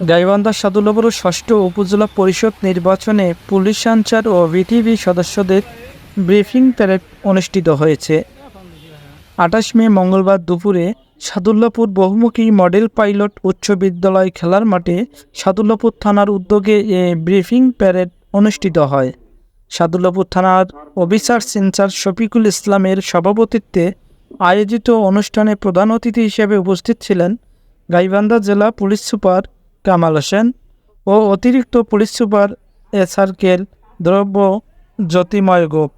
গাইবান্ধা সাদুল্লাপুর ষষ্ঠ উপজেলা পরিষদ নির্বাচনে পুলিশ আনসার ও ভিটিভি সদস্যদের ব্রিফিং প্যারেড অনুষ্ঠিত হয়েছে। আঠাশ মে মঙ্গলবার দুপুরে সাদুল্লাপুর বহুমুখী মডেল পাইলট উচ্চ বিদ্যালয় খেলার মাঠে সাদুল্লাপুর থানার উদ্যোগে এ ব্রিফিং প্যারেড অনুষ্ঠিত হয়। সাদুল্লাপুর থানার অফিসার ইনচার্জ শফিকুল ইসলামের সভাপতিত্বে আয়োজিত অনুষ্ঠানে প্রধান অতিথি হিসেবে উপস্থিত ছিলেন গাইবান্ধা জেলা পুলিশ সুপার কামাল হোসেন ও অতিরিক্ত পুলিশ সুপার এসআরকেল দ্রব্য জ্যোতিময় গোপ।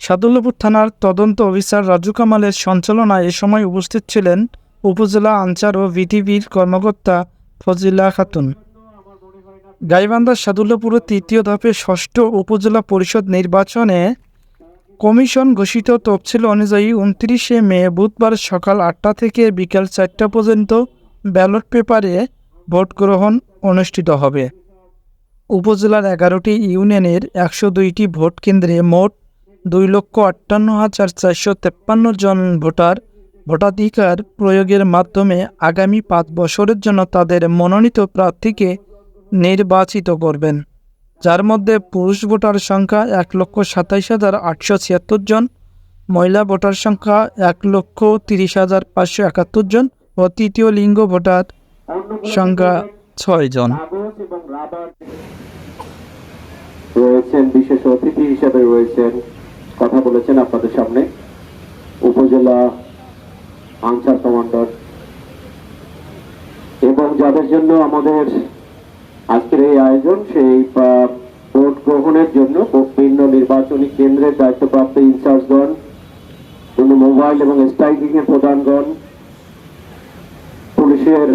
সাদুল্লাপুর থানার তদন্ত অফিসার রাজু কামালের সঞ্চালনায় এ সময় উপস্থিত ছিলেন উপজেলা আনসার ও ভিটিভির কর্মকর্তা ফজিলা খাতুন। গাইবান্ধার সাদুল্লাপুর তৃতীয় ধাপে ষষ্ঠ উপজেলা পরিষদ নির্বাচনে কমিশন ঘোষিত তফসিল অনুযায়ী উনত্রিশে মে বুধবার সকাল আটটা থেকে বিকাল চারটা পর্যন্ত ব্যালট পেপারে ভোট গ্রহণ অনুষ্ঠিত হবে। উপজেলার এগারোটি ইউনিয়নের একশো দুইটি ভোট কেন্দ্রে মোট দুই লক্ষ আটান্ন হাজার চারশো তেপ্পান্ন জন ভোটার ভোটাধিকার প্রয়োগের মাধ্যমে আগামী পাঁচ বছরের জন্য তাদের মনোনীত প্রার্থীকে নির্বাচিত করবেন, যার মধ্যে পুরুষ ভোটার সংখ্যা এক লক্ষ সাতাইশ হাজার আটশো ছিয়াত্তর জন, মহিলা ভোটার সংখ্যা এক লক্ষ তিরিশ হাজার পাঁচশো একাত্তর জন ও তৃতীয় লিঙ্গ ভোটার সংখ্যা ছয় জন। কাগজ এবং রাবার রয়েছেন বিশেষ অতিথি হিসেবে রয়েছেন। কথা বলেছেন আপনাদের সামনে। উপজেলা আনসার কমান্ডার। এবং যাদের জন্য আমাদের আজকের এই আয়োজন, সেই ভোট গ্রহণের জন্য বিভিন্ন নির্বাচনী কেন্দ্রের দায়িত্বপ্রাপ্ত ইনচার্জগণ মোবাইল এবং স্ট্রাইকিং এর প্রধানগণ পুলিশের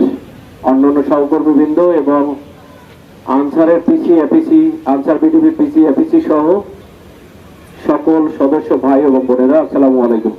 অন্যান্য সহকর্মীবৃন্দ এবং আনসারের পিসি, এপিসি, আনসার বিডিবি পিসি, এপিসি সহ সকল সদস্য, ভাই এবং বোনেরা, আসসালামু আলাইকুম।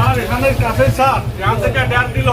আর এখানে কাছে স্যার এখান থেকে ড্যাট দিল।